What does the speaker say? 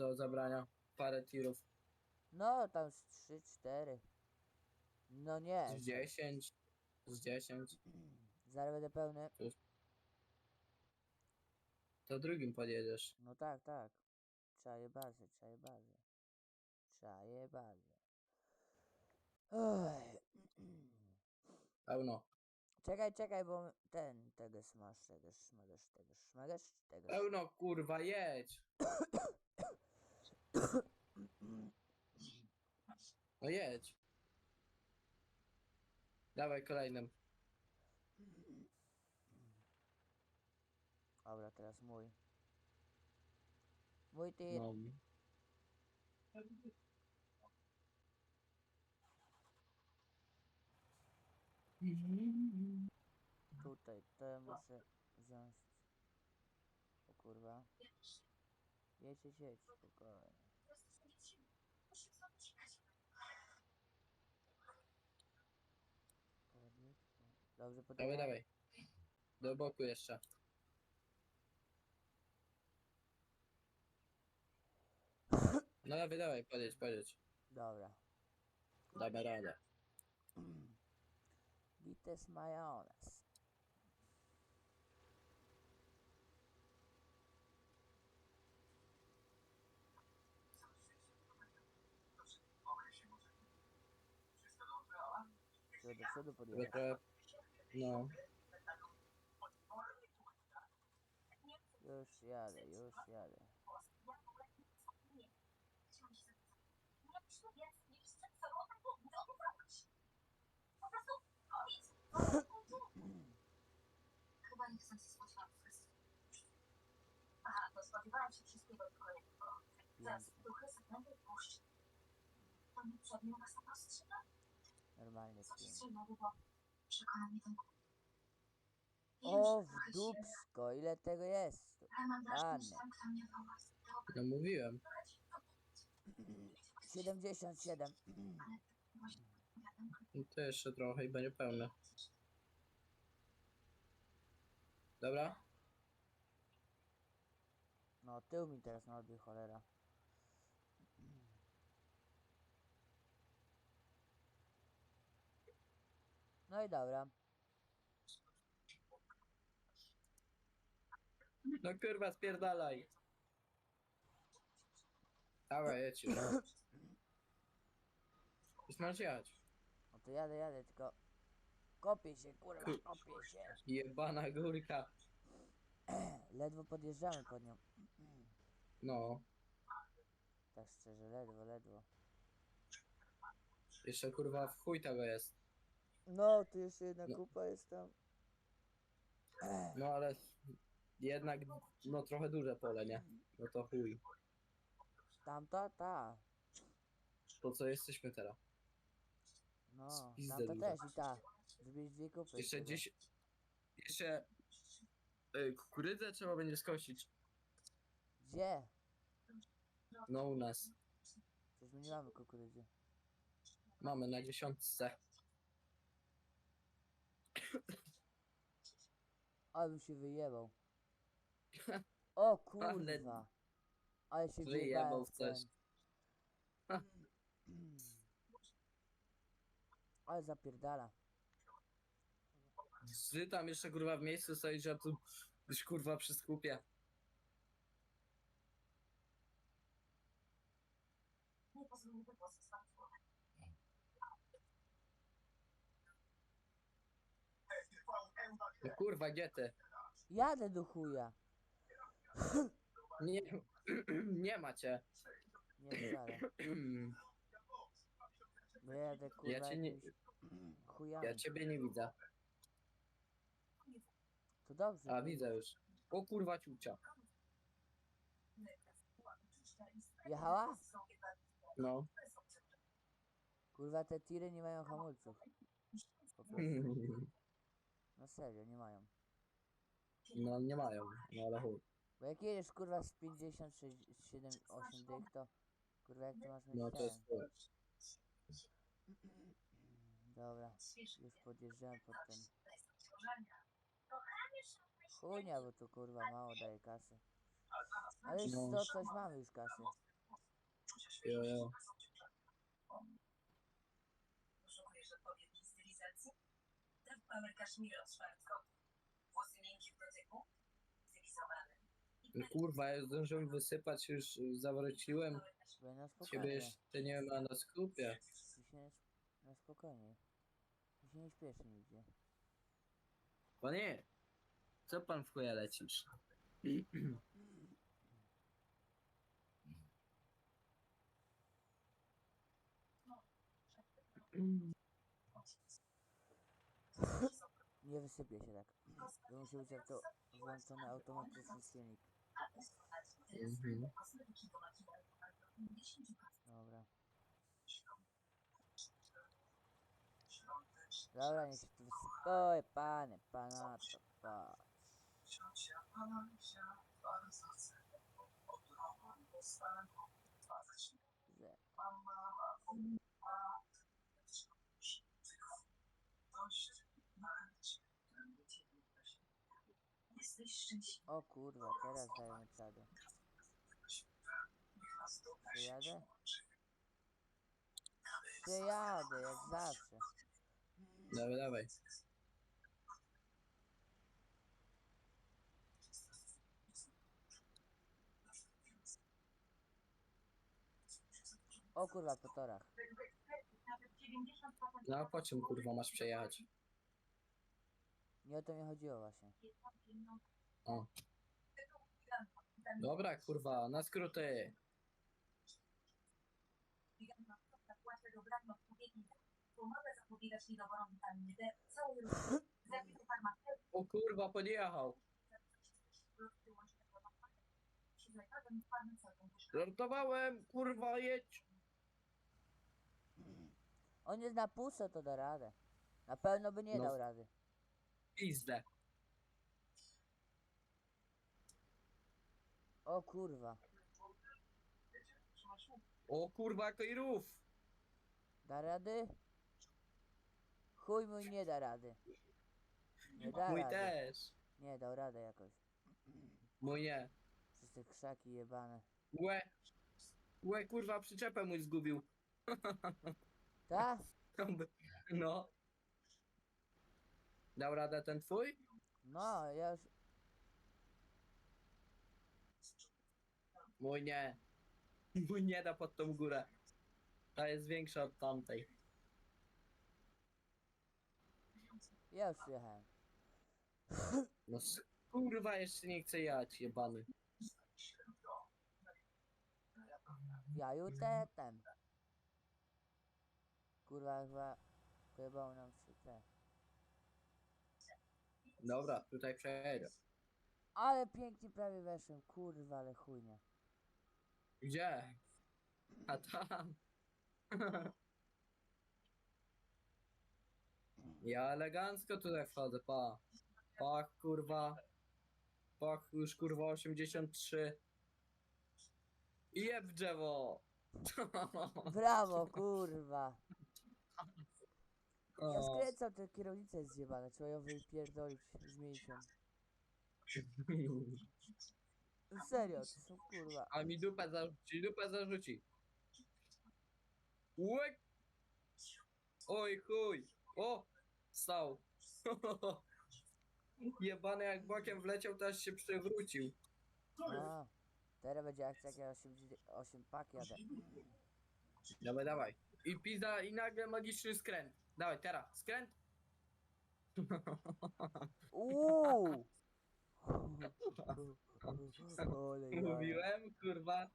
do zabrania? Parę tirów. No, tam z 3, 4. No nie. Z 10. Z 10. Zaraz będę pełny. To drugim podjedziesz. No tak, tak. Czaję bazę, czaję bazę. Czaję bazę. Oj. Pełno. Czekaj, czekaj, bo ten, tego smasz, tego szmagasz, tego szmagasz, tego Pełno kurwa, jedź! No jedź. Dawaj kolejnym. Dobra, teraz mój. Mój ty. No. Tutaj, to ja muszę wziąć. O kurwa. Jedź, jedź, jedź, spokojnie. Dobrze, Dawaj, dawaj. Do boku jeszcze. No dawaj, dawaj, podjedź, podjedź. Dobra. Damy radę. Bites majonez. Trzeba do przodu podjechać. to... No. Już jadę, już jadę. Chyba nie chcę się kwestii. Aha, to spodziewałam się wszystkiego tylko jednego. Zaraz Pięknie. duchy zaklętej puszczy. To nie przedmiot was na postrzyga? Normalnie Co się pięknie. strzeliło, bo przekona mnie ten głód. Wiem, O, w dupsko, ile tego jest? Ładne. No mówiłem. 77. właśnie wiadomo. No to jeszcze trochę i będzie pełne. Dobra? No, tył mi teraz na odbiór, cholera. No i dobra. No kurwa, spierdalaj. Dawaj, jedź już. Już masz jechać. No to jadę, jadę, tylko... Kopię się, kurwa, Kur- kopię się. Jebana górka. Ledwo podjeżdżamy pod nią. No. Tak szczerze, ledwo, ledwo. Jeszcze kurwa w chuj tego jest. No, tu jeszcze jedna No. kupa jest tam. No ale jednak no trochę duże pole, nie? No to chuj. Tamta, ta. Po co jesteśmy teraz? No, Pizdę tamta dużo. też i ta. Zrobić dwie kupy. Jeszcze chyba. gdzieś... Jeszcze... y, Kukurydzę trzeba będzie skosić. Gdzie? No u nas. Przecież my nie mamy kukurydzy. Mamy na dziesiątce. Ale bym się wyjebał. O kurwa. Ale się wyjebał w coś. ten. Ale zapierdala. Ty tam jeszcze kurwa w miejscu stoisz, a tu już kurwa przy skupie. Nie pozwól mi wygłosić wam słowa. No kurwa, gdzie ty? Jadę do chuja. Nie, nie macie. Nie wcale. Bo jadę kurwa Ja cię nie- jakimś chujami. Ja ciebie nie widzę. To dobrze. A widzę już. O kurwa ciucia. Jechała? No. Kurwa te tiry nie mają hamulców. Po prostu. Serio, nie mają. No nie mają, no ale chuj. Bo jak jedziesz kurwa z 50, 6, 7, 8 dych to kurwa jak ty masz mieć No to ten? jest chuj. Dobra, już podjeżdżałem pod ten. Chujnia, bo tu kurwa mało daje kasy. Ale już No. to coś mamy już kasy. Jo, jo. Kaszmir od Schwarzkopf. Włosy miękkie w dotyku? Stylizowany. I No kurwa, ja zdążyłem wysypać, już zawróciłem. Na Ciebie spokojnie. jeszcze nie ma na skupie. Ty się nie, na spokojnie. Ty się nie śpieszy nigdzie. Panie, co pan w chuja lecisz? Nie wysypie się tak. Musi być jak to włączony automatyczny silnik. Kosmetyki do makijażu albo 50 Dobra. Dobra, niech się tu wysypie. Oj, panie, pana to patrz. Ze- Szczęśliwy. O kurwa, teraz dajemy czadu. Przyjadę? Przyjadę, jak zawsze. Dawaj, dawaj. O kurwa, po torach. Nawet 90% No a po czym kurwa masz przejechać? Nie o to mi chodziło właśnie. O. Dobra kurwa, na skróty. O kurwa, podjechał. Żartowałem, kurwa, jedź. On jest na pusto, to da radę. Na pewno by nie No. dał rady. Pizdę. O kurwa. O kurwa, jaki rów. Da rady? Chuj mój nie da rady. Nie da Mój rady. też. Nie, dał radę jakoś. Mój nie. Przez te krzaki jebane. Łe. Łe, kurwa, przyczepę mój zgubił. Ta? No. Dał radę ten twój? No, ja już... Mój nie. Mój nie da pod tą górę. Ta jest większa od tamtej. Ja już przyjechałem. No s- kurwa, jeszcze nie chcę jechać, jebany. Ja jutetem. Kurwa, chyba pojebało nam się. Dobra, tutaj przejedę. Ale pięknie prawie weszłem, kurwa, ale chujnie. Gdzie? A tam. Ja elegancko tutaj wchodzę, pa. Pach, kurwa. Pach, już kurwa 83. I jeb drzewo. Brawo, kurwa. Ja skręcam, te kierownica jest zjebana, trzeba ją wypierdolić, zmienić ją. Serio, to są kurwa. A mi dupę zarzuci, dupę zarzuci. Łek! Oj chuj! O! Stał! Jebany jak bokiem wleciał, to aż się przewrócił. A, teraz będzie akcja, jak ja 8, 8 pak jadę. Dawaj, dawaj. I pizda, i nagle magiczny skręt. Dawaj, teraz, skręt. Uuu! Mówiłem, kurwa.